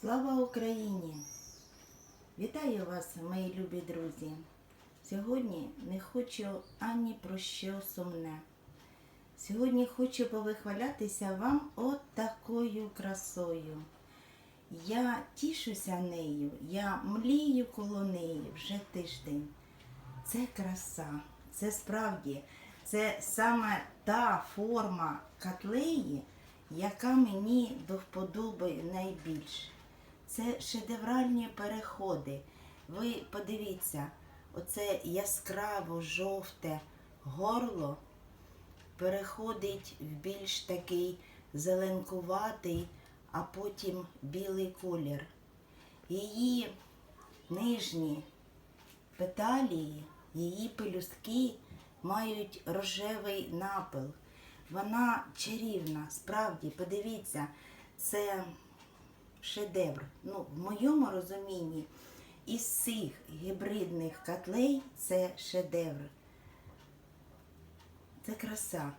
Слава Україні! Вітаю вас, мої любі друзі! Сьогодні не хочу ані про що сумне. Сьогодні хочу повихвалятися вам от такою красою. Я тішуся нею, я млію коло неї вже тиждень. Це краса, це справді, це саме та форма котлеї, яка мені до вподоби найбільше. Це шедевральні переходи. Ви подивіться, оце яскраво жовте горло переходить в більш такий зеленкуватий, а потім білий колір. Її нижні петалії, її пелюстки мають рожевий напил. Вона чарівна, справді, подивіться, це шедевр. Ну, в моєму розумінні, із цих гібридних котлей це шедевр. Це краса.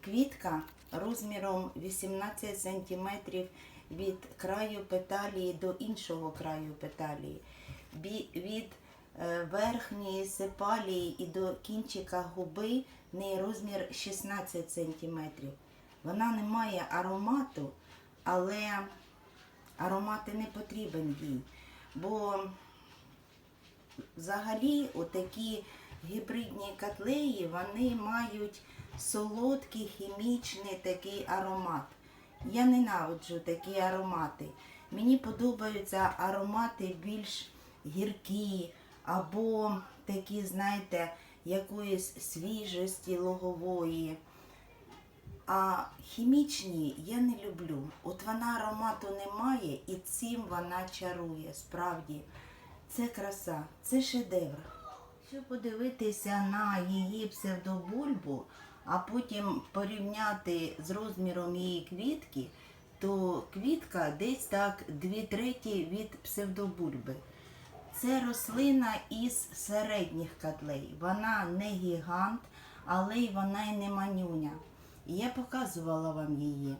Квітка розміром 18 см від краю петалії до іншого краю петалії. Від е, верхньої сепалії і до кінчика губи в неї розмір 16 см. Вона не має аромату, але аромати не потрібен їй. Бо взагалі отакі гібридні котлеї, вони мають солодкий хімічний такий аромат. Я ненавиджу такі аромати. Мені подобаються аромати більш гіркі або такі, знаєте, якоїсь свіжості логової. А хімічні я не люблю. От вона аромату не має і цим вона чарує. Справді, це краса, це шедевр. Якщо подивитися на її псевдобульбу, а потім порівняти з розміром її квітки, то квітка десь так дві треті від псевдобульби. Це рослина із середніх котлей. Вона не гігант, але й вона й не манюня. Я показувала вам її.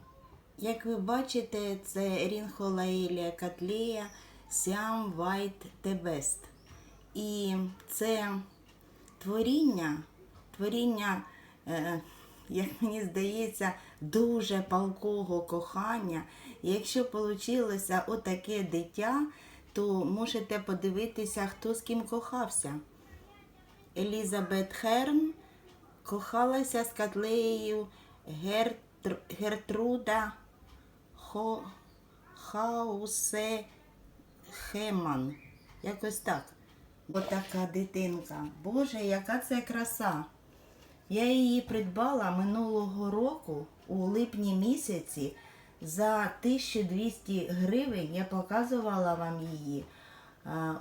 Як ви бачите, це рінхолаелія Siam White The Best. І це творіння, творіння, е, як мені здається, дуже палкого кохання. Якщо вийшло отаке дитя, то можете подивитися, хто з ким кохався. Елізабет Херн кохалася з котлеєю Гертр... Гертруда Хо... Хаусе Хеман. Якось так. Отака дитинка. Боже, яка це краса. Я її придбала минулого року у липні місяці за 1200 гривень. Я показувала вам її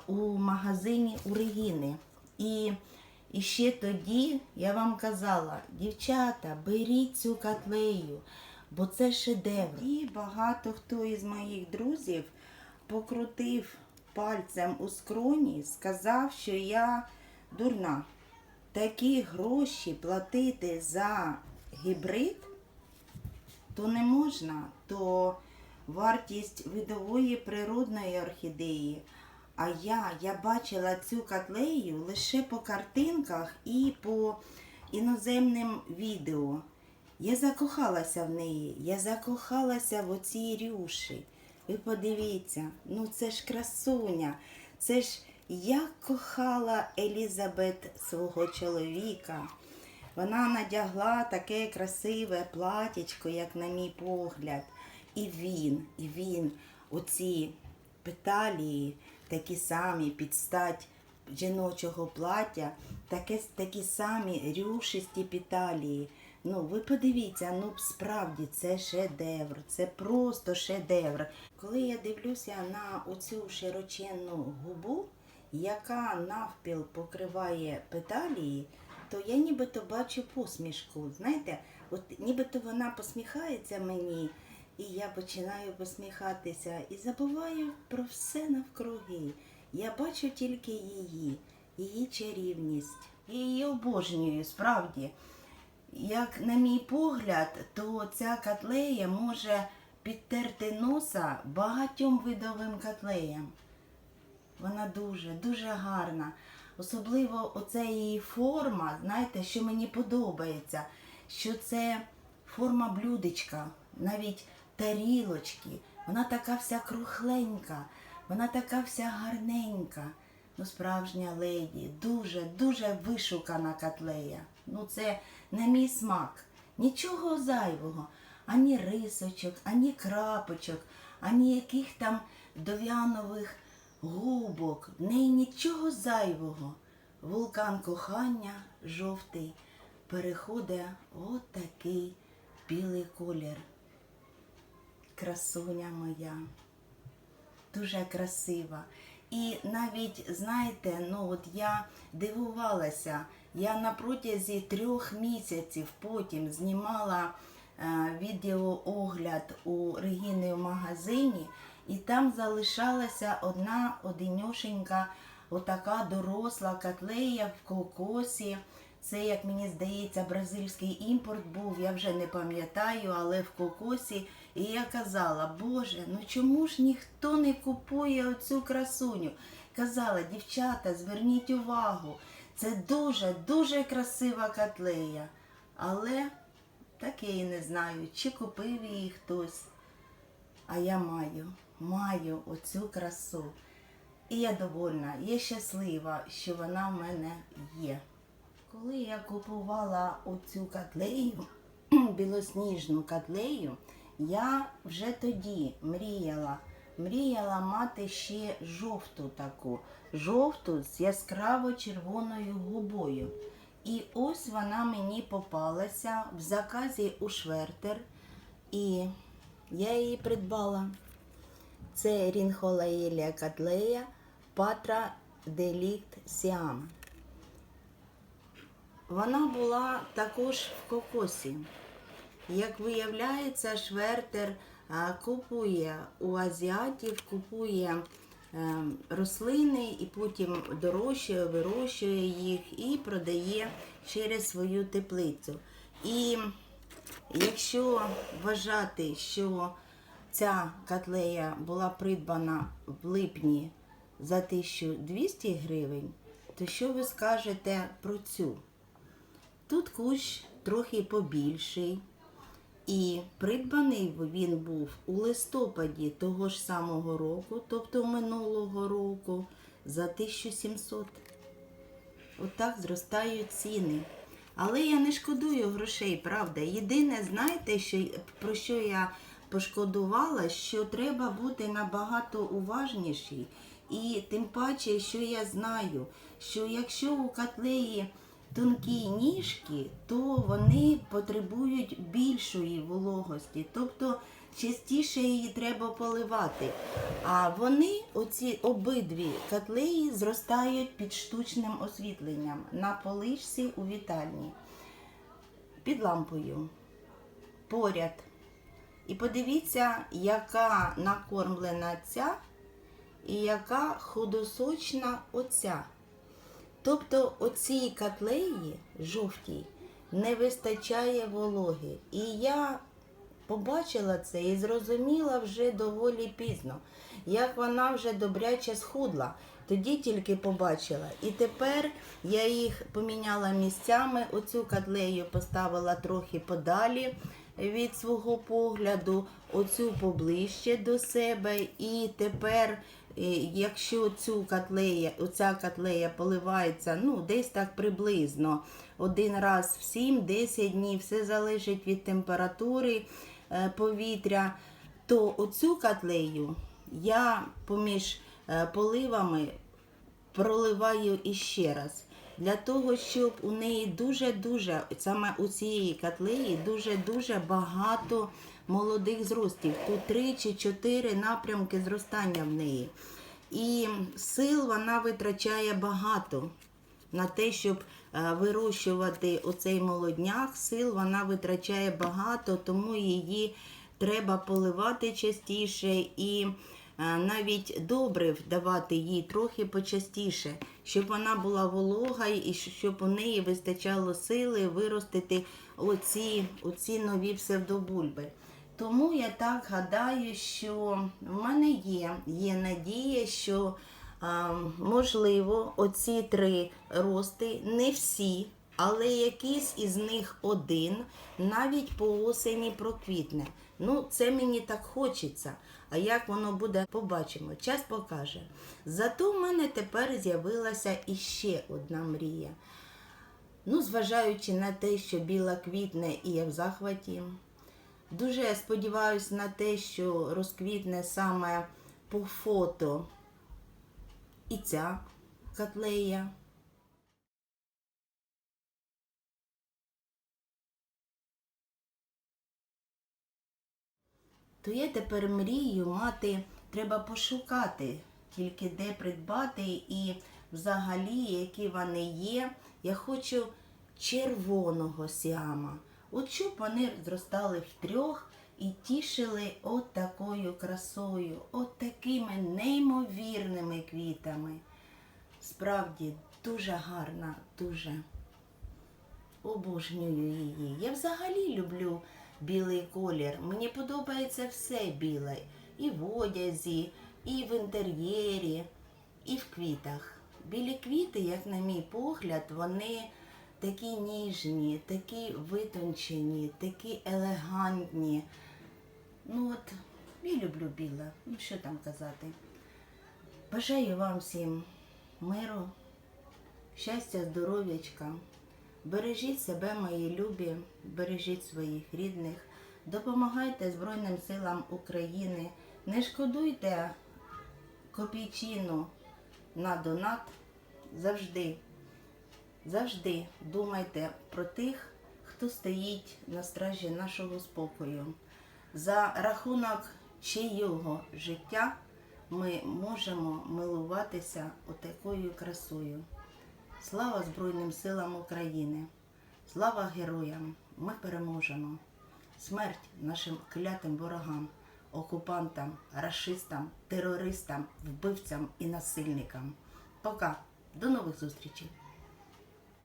у магазині у Регіни. І, і ще тоді я вам казала, дівчата, беріть цю котлею, бо це шедевр. І багато хто із моїх друзів покрутив пальцем у скроні, сказав, що я дурна. Такі гроші платити за гібрид, то не можна, то вартість видової природної орхідеї. А я, я бачила цю котлею лише по картинках і по іноземним відео. Я закохалася в неї, я закохалася в оці рюші. Ви подивіться, ну це ж красуня, це ж як кохала Елізабет свого чоловіка. Вона надягла таке красиве платічко, як на мій погляд. І він, і він, оці петалії, такі самі під стать жіночого плаття, таке, такі самі рюшисті петалії. Ну, ви подивіться, ну справді це шедевр, це просто шедевр. Коли я дивлюся на оцю широченну губу, яка навпіл покриває петалії, то я нібито бачу посмішку. Знаєте, от нібито вона посміхається мені, і я починаю посміхатися і забуваю про все навкруги. Я бачу тільки її, її чарівність. Я її обожнюю, справді. Як на мій погляд, то ця котлея може підтерти носа багатьом видовим котлеям. Вона дуже, дуже гарна. Особливо оця її форма, знаєте, що мені подобається, що це форма блюдечка, навіть тарілочки. Вона така вся крухленька, вона така вся гарненька. Ну, справжня леді, дуже, дуже вишукана котлея. Ну, це на мій смак. Нічого зайвого, ані рисочок, ані крапочок, ані яких там дов'янових губок, в неї нічого зайвого. Вулкан кохання жовтий переходить от такий білий колір. Красуня моя, дуже красива. І навіть, знаєте, ну от я дивувалася, я на протязі трьох місяців потім знімала е, відеоогляд у Регіни в магазині, і там залишалася одна одиньошенька, отака доросла котлея в кокосі. Це, як мені здається, бразильський імпорт був, я вже не пам'ятаю, але в кокосі. І я казала, Боже, ну чому ж ніхто не купує оцю красуню? Казала, дівчата, зверніть увагу, це дуже, дуже красива котлея. Але таке і не знаю, чи купив її хтось. А я маю, маю оцю красу. І я довольна, я щаслива, що вона в мене є. Коли я купувала оцю котлею, білосніжну котлею, я вже тоді мріяла, мріяла мати ще жовту таку, жовту з яскраво червоною губою. І ось вона мені попалася в заказі у Швертер, і я її придбала. Це Рінхолаїлія Котлея Патра Делікт Сіам. Вона була також в кокосі. Як виявляється, Швертер купує у азіатів, купує е, рослини і потім дорощує, вирощує їх і продає через свою теплицю. І якщо вважати, що ця котлея була придбана в липні за 1200 гривень, то що ви скажете про цю? Тут кущ трохи побільший. І придбаний він був у листопаді того ж самого року, тобто минулого року, за 1700. Отак зростають ціни. Але я не шкодую грошей, правда. Єдине, знаєте, що, про що я пошкодувала, що треба бути набагато уважніший. І тим паче, що я знаю, що якщо у котлеї тонкі ніжки, то вони потребують більшої вологості, тобто частіше її треба поливати. А вони, оці обидві котлеї, зростають під штучним освітленням на поличці у вітальні, під лампою, поряд. І подивіться, яка накормлена ця і яка худосочна оця. Тобто оцій котлеї жовтій не вистачає вологи. І я побачила це і зрозуміла вже доволі пізно, як вона вже добряче схудла. Тоді тільки побачила. І тепер я їх поміняла місцями. Оцю котлею поставила трохи подалі від свого погляду, оцю поближче до себе. І тепер Якщо цю котлея, оця котлея поливається ну, десь так приблизно один раз в 7-10 днів, все залежить від температури е, повітря, то оцю котлею я поміж е, поливами проливаю іще раз. Для того, щоб у неї дуже-дуже, саме у цієї котлеї, дуже-дуже багато молодих зростів. Тут три чи чотири напрямки зростання в неї. І сил вона витрачає багато на те, щоб е, вирощувати оцей молодняк. Сил вона витрачає багато, тому її треба поливати частіше і е, навіть добрив давати їй трохи почастіше, щоб вона була волога і щоб у неї вистачало сили виростити оці, оці нові псевдобульби. Тому я так гадаю, що в мене є, є надія, що а, можливо оці три рости, не всі, але якийсь із них один навіть по осені проквітне. Ну, це мені так хочеться. А як воно буде, побачимо. Час покаже. Зато в мене тепер з'явилася іще одна мрія. Ну, зважаючи на те, що біла квітне і я в захваті. Дуже сподіваюся на те, що розквітне саме по фото і ця котлея. То я тепер мрію мати, треба пошукати, тільки де придбати і взагалі, які вони є. Я хочу червоного сіама. От щоб вони зростали втрьох і тішили от красою, от такими неймовірними квітами. Справді дуже гарна, дуже обожнюю її. Я взагалі люблю білий колір. Мені подобається все біле. І в одязі, і в інтер'єрі, і в квітах. Білі квіти, як на мій погляд, вони такі ніжні, такі витончені, такі елегантні. Ну от, я люблю біле. Ну що там казати. Бажаю вам всім миру, щастя, здоров'ячка. Бережіть себе, мої любі, бережіть своїх рідних, допомагайте Збройним силам України, не шкодуйте копійчину на донат завжди. Завжди думайте про тих, хто стоїть на стражі нашого спокою. За рахунок чийого життя ми можемо милуватися отакою красою. Слава Збройним силам України! Слава героям! Ми переможемо! Смерть нашим клятим ворогам, окупантам, расистам, терористам, вбивцям і насильникам. Пока! До нових зустрічей!